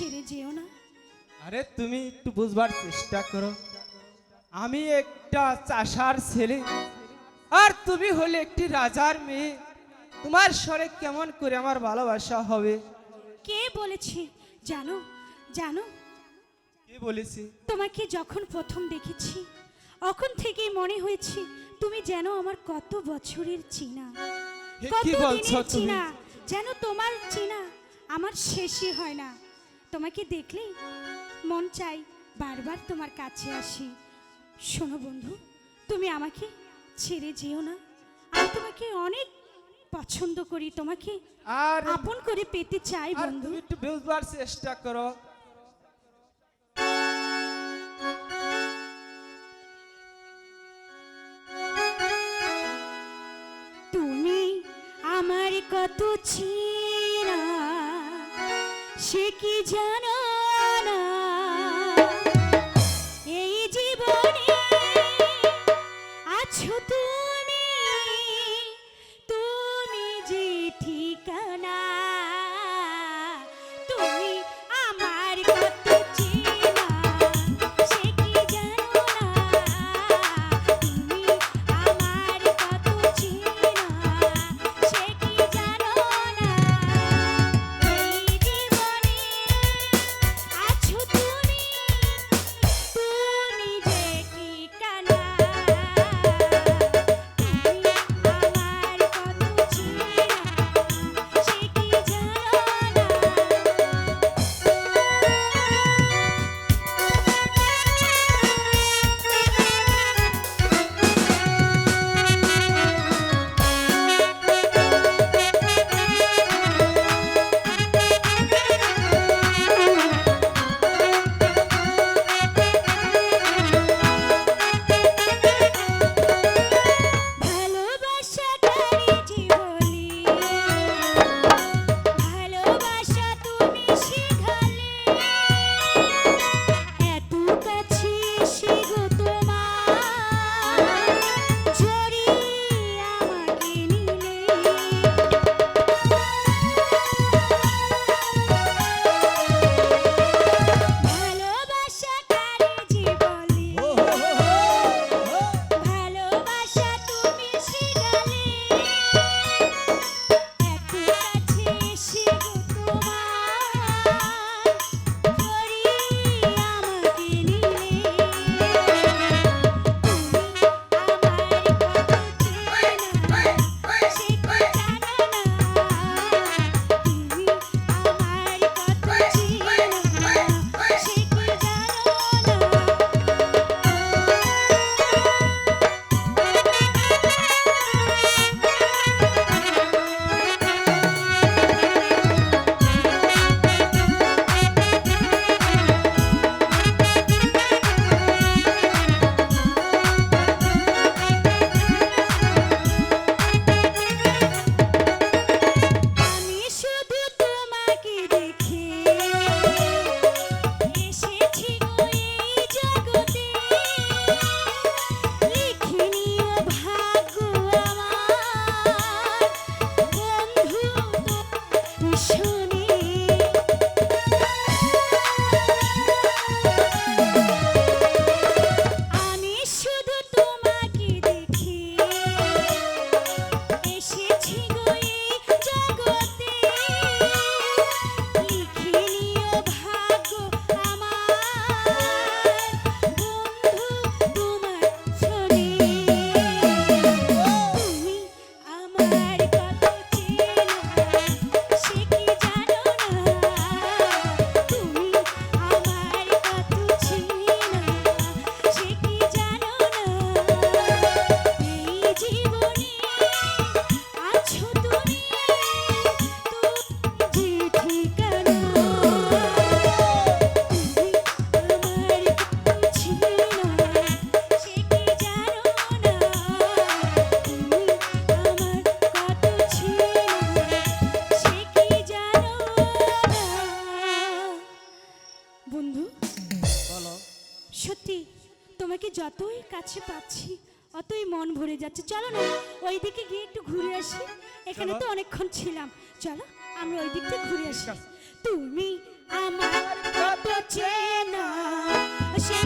ছেড়ে যেও না। আরে তুমি একটু বুঝবার চেষ্টা করো। আমি একটা চাষার ছেলে আর তুমি হলে একটি রাজার মেয়ে। তোমার স্বরে কেমন করে আমার ভালোবাসা হবে? কে বলেছে? জানো জানো? কে বলেছে? তোমাকে যখন প্রথম দেখেছি তখন থেকেই মনে হয়েছে তুমি যেন আমার কত বছরের চিনা। কত বলছো দিনের তুমি? চিনা যেন তোমার চিনা আমার শেষই হয় না। তোমাকে দেখলেই মন চাই বারবার তোমার কাছে আসি। শোনো বন্ধু তুমি আমাকে ছেড়ে যেও না। আমি তোমাকে অনেক পছন্দ করি তোমাকে আর আপন করে পেতে চাই বন্ধু। একটু বুঝবার চেষ্টা করো। তুমি আমার কত চিনা সে কি জানো? যতই কাছে পাচ্ছি অতই মন ভরে যাচ্ছে। চলো না ওই দিকে গিয়ে একটু ঘুরে আসি। এখানে তো অনেকক্ষণ ছিলাম। চলো আমরা ওই দিকটা ঘুরে আসি। তুমি আমার কত চেনা সে